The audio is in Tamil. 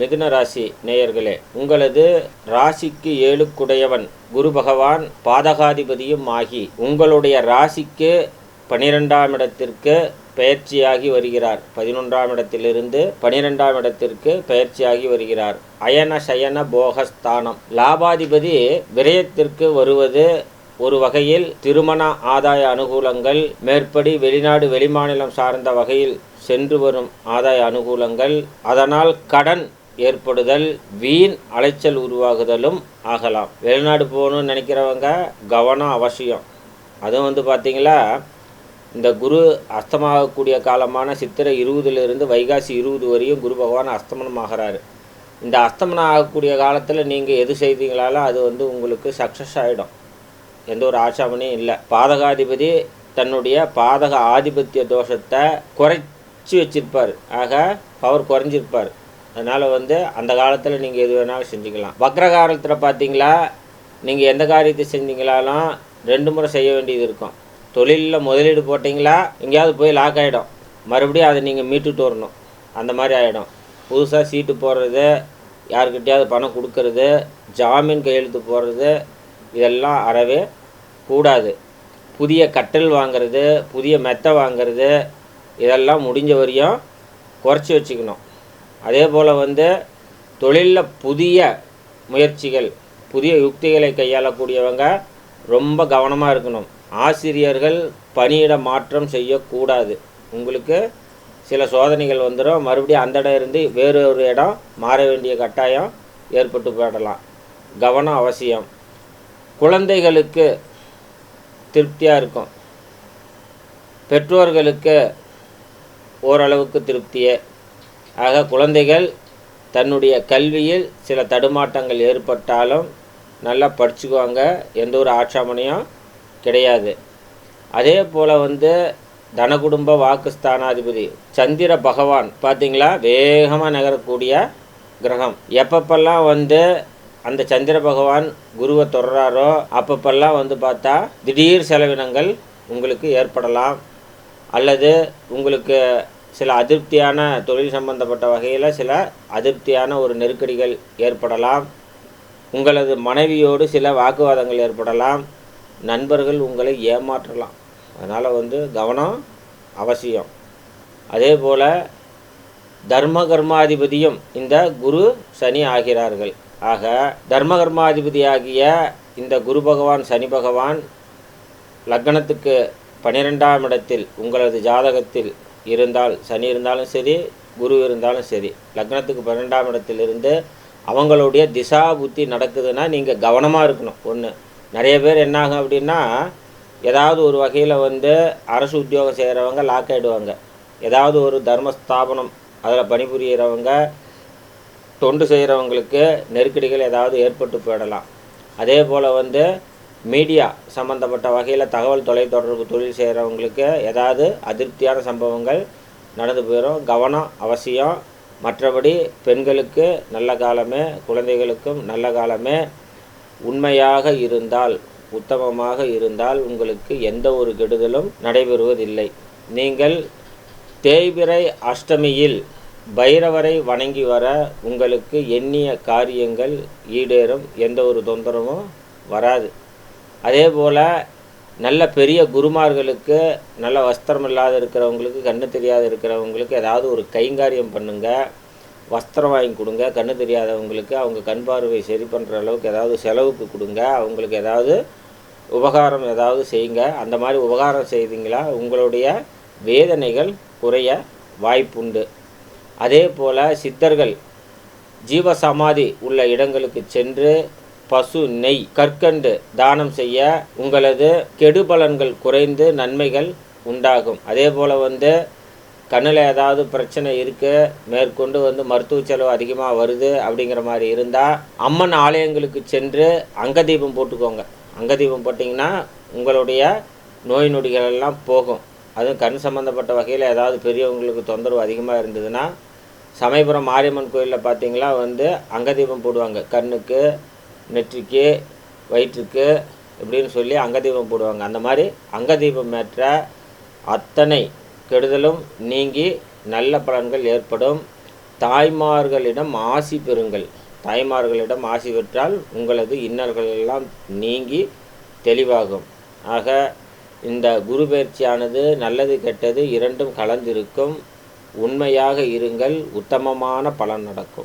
மிதுன ராசி நேயர்களே உங்களது ராசிக்கு ஏழுக்குடையவன் குரு பகவான் பாதகாதிபதியும் ஆகி உங்களுடைய ராசிக்கு பனிரெண்டாம் இடத்திற்கு பெயர்ச்சியாகி வருகிறார். பதினொன்றாம் இடத்திலிருந்து பனிரெண்டாம் இடத்திற்கு பயிற்சியாகி வருகிறார். அயன சயன போகஸ்தானம். லாபாதிபதி விரயத்திற்கு வருவது ஒரு வகையில் திருமண ஆதாய அனுகூலங்கள் மேற்படி வெளிநாடு வெளிமாநிலம் சார்ந்த வகையில் சென்று வரும் ஆதாய அனுகூலங்கள். அதனால் கடன் ஏற்படுதல் வீண் அலைச்சல் உருவாகுதலும் ஆகலாம். வெளிநாடு போகணும்னு நினைக்கிறவங்க கவனம் அவசியம். அதுவும் வந்து பார்த்திங்களா இந்த குரு அஸ்தமாகக்கூடிய காலமான சித்திரை இருபதுலேருந்து வைகாசி இருபது வரையும் குரு பகவான் அஸ்தமனம் ஆகிறாரு இந்த அஸ்தமனம் ஆகக்கூடிய காலத்தில் நீங்கள் எது செய்தீங்களாலும் அது வந்து உங்களுக்கு சக்ஸஸ் ஆகிடும் எந்த ஒரு ஆட்சாமனையும் இல்லை. பாதகாதிபதி தன்னுடைய பாதக ஆதிபத்திய தோஷத்தை குறைச்சி வச்சிருப்பார். ஆக பவர் குறைஞ்சிருப்பார். அதனால் வந்து அந்த காலத்தில் நீங்கள் எது வேணாலும் செஞ்சுக்கலாம். வக்ர காலத்தில் பார்த்தீங்களா நீங்கள் எந்த காரியத்தை செஞ்சீங்களாலும் ரெண்டு முறை செய்ய வேண்டியது இருக்கும். தொழிலில் முதலீடு போட்டிங்களா எங்கேயாவது போய் லாக் ஆகிடும் மறுபடியும் அதை நீங்கள் மீட்டுட்டு வரணும். அந்த மாதிரி ஆகிடும் புதுசாக சீட்டு போடுறது யாருக்கிட்டையாவது பணம் கொடுக்கறது ஜாமீன் கையெழுத்து போடுறது இதெல்லாம் அறவே கூடாது. புதிய கட்டில் வாங்குறது புதிய மெத்தை வாங்குறது இதெல்லாம் முடிஞ்ச வரையும் குறைச்சி வச்சுக்கணும். அதே போல் வந்து தொழிலில் புதிய முயற்சிகள் புதிய யுக்திகளை கையாளக்கூடியவங்க ரொம்ப கவனமாக இருக்கணும். ஆசிரியர்கள் பணியிட மாற்றம் செய்யக்கூடாது. உங்களுக்கு சில சோதனைகள் வந்துடும் மறுபடியும் அந்த இடம் இருந்து வேறு ஒரு இடம் மாற வேண்டிய கட்டாயம் ஏற்பட்டு போயிடலாம். கவனம் அவசியம். குழந்தைகளுக்கு திருப்தியாக இருக்கும். பெற்றோர்களுக்கு ஓரளவுக்கு திருப்தியே ஆக குழந்தைகள் தன்னுடைய கல்வியில் சில தடுமாட்டங்கள் ஏற்பட்டாலும் நல்லா படிச்சுக்குவாங்க. எந்த ஒரு ஆட்சாமனையும் கிடையாது. அதே போல் வந்து தனகுடும்ப வாக்குஸ்தானாதிபதி சந்திர பகவான் பார்த்தீங்களா? வேகமாக நகரக்கூடிய கிரகம். எப்பப்பெல்லாம் வந்து அந்த சந்திர பகவான் குருவை தொடர்றாரோ அப்பப்பெல்லாம் வந்து பார்த்தா திடீர் செலவினங்கள் உங்களுக்கு ஏற்படலாம். அல்லது உங்களுக்கு சில அதிருப்தியான தொழில் சம்பந்தப்பட்ட வகையில் சில அதிருப்தியான ஒரு நெருக்கடிகள் ஏற்படலாம். உங்களது மனைவியோடு சில வாக்குவாதங்கள் ஏற்படலாம். நண்பர்கள் உங்களை ஏமாற்றலாம். அதனால் வந்து கவனம் அவசியம். அதே போல் தர்ம கர்மாதிபதியும் இந்த குரு சனி ஆகிறார்கள். ஆக தர்ம கர்மாதிபதியாகிய இந்த குரு பகவான் சனி பகவான் லக்னத்துக்கு பன்னிரெண்டாம் இடத்தில் உங்களது ஜாதகத்தில் இருந்தால் சனி இருந்தாலும் சரி குரு இருந்தாலும் சரி லக்னத்துக்கு பன்னெண்டாம் இடத்திலிருந்து அவங்களுடைய திசா புத்தி நடக்குதுன்னா நீங்கள் கவனமாக இருக்கணும். ஒன்று நிறைய பேர் என்னாகும் அப்படின்னா ஏதாவது ஒரு வகையில் வந்து அரசு உத்தியோகம் செய்கிறவங்க லாக் ஆகிடுவாங்க ஏதாவது ஒரு தர்மஸ்தாபனம் அதில் பணிபுரிகிறவங்க தொண்டு செய்கிறவங்களுக்கு நெருக்கடிகள் ஏதாவது ஏற்பட்டு போயிடலாம். அதே போல் வந்து மீடியா சம்மந்தப்பட்ட வகையில் தகவல் தொலைத்தொடர்பு தொழில் செய்கிறவங்களுக்கு ஏதாவது அதிருப்தியான சம்பவங்கள் நடந்து போயிடும் கவனம் அவசியம். மற்றபடி பெண்களுக்கு நல்ல காலமே குழந்தைகளுக்கும் நல்ல காலமே. உண்மையாக இருந்தால் உத்தமமாக இருந்தால் உங்களுக்கு எந்த ஒரு கெடுதலும் நடைபெறுவதில்லை. நீங்கள் தேய்பிறை அஷ்டமியில் பைரவரை வணங்கி வர உங்களுக்கு எண்ணிய காரியங்கள் ஈடேறும். எந்த ஒரு தொந்தரவும் வராது. அதே போல் நல்ல பெரிய குருமார்களுக்கு நல்ல வஸ்திரம் இல்லாத இருக்கிறவங்களுக்கு கண்ணு தெரியாத இருக்கிறவங்களுக்கு ஏதாவது ஒரு கைங்காரியம் பண்ணுங்க. வஸ்திரம் வாங்கி கொடுங்க. கண்ணு தெரியாதவங்களுக்கு அவங்க கண் பார்வை சரி பண்ணுற அளவுக்கு ஏதாவது செலவுக்கு கொடுங்க. அவங்களுக்கு ஏதாவது உபகாரம் ஏதாவது செய்யுங்க. அந்த மாதிரி உபகாரம் செய்தீங்களா உங்களுடைய வேதனைகள் குறைய வாய்ப்புண்டு. அதே போல் சித்தர்கள் ஜீவசமாதி உள்ள இடங்களுக்கு சென்று பசு நெய் கற்கண்டு தானம் செய்ய உங்களது கெடுபலன்கள் குறைந்து நன்மைகள் உண்டாகும். அதே போல் வந்து கண்ணில் ஏதாவது பிரச்சனை இருக்குது மேற்கொண்டு வந்து மருத்துவ செலவு அதிகமாக வருது அப்படிங்கிற மாதிரி இருந்தால் அம்மன் ஆலயங்களுக்கு சென்று அங்க தீபம் போட்டுக்கோங்க. அங்க தீபம் போட்டிங்கன்னா உங்களுடைய நோய் நொடிகள் எல்லாம் போகும். அதுவும் கண் சம்மந்தப்பட்ட வகையில் ஏதாவது பெரியவங்களுக்கு தொந்தரவு அதிகமாக இருந்ததுன்னா சமயபுரம் மாரியம்மன் கோயிலில் பார்த்தீங்களா வந்து அங்க தீபம் போடுவாங்க. கண்ணுக்கு நெற்றிக்கு வயிற்றுக்கு இப்படின்னு சொல்லி அங்கதீபம் போடுவாங்க. அந்த மாதிரி அங்கதீபம் ஏற்ற அத்தனை கெடுதலும் நீங்கி நல்ல பலன்கள் ஏற்படும். தாய்மார்களிடம் ஆசி பெறுங்கள். தாய்மார்களிடம் ஆசி பெற்றால் உங்களது இன்னல்கள் எல்லாம் நீங்கி தெளிவாகும். ஆக இந்த குரு பயிற்சியானது நல்லது கெட்டது இரண்டும் கலந்திருக்கும். உண்மையாக இருங்கள். உத்தமமான பலன் நடக்கும்.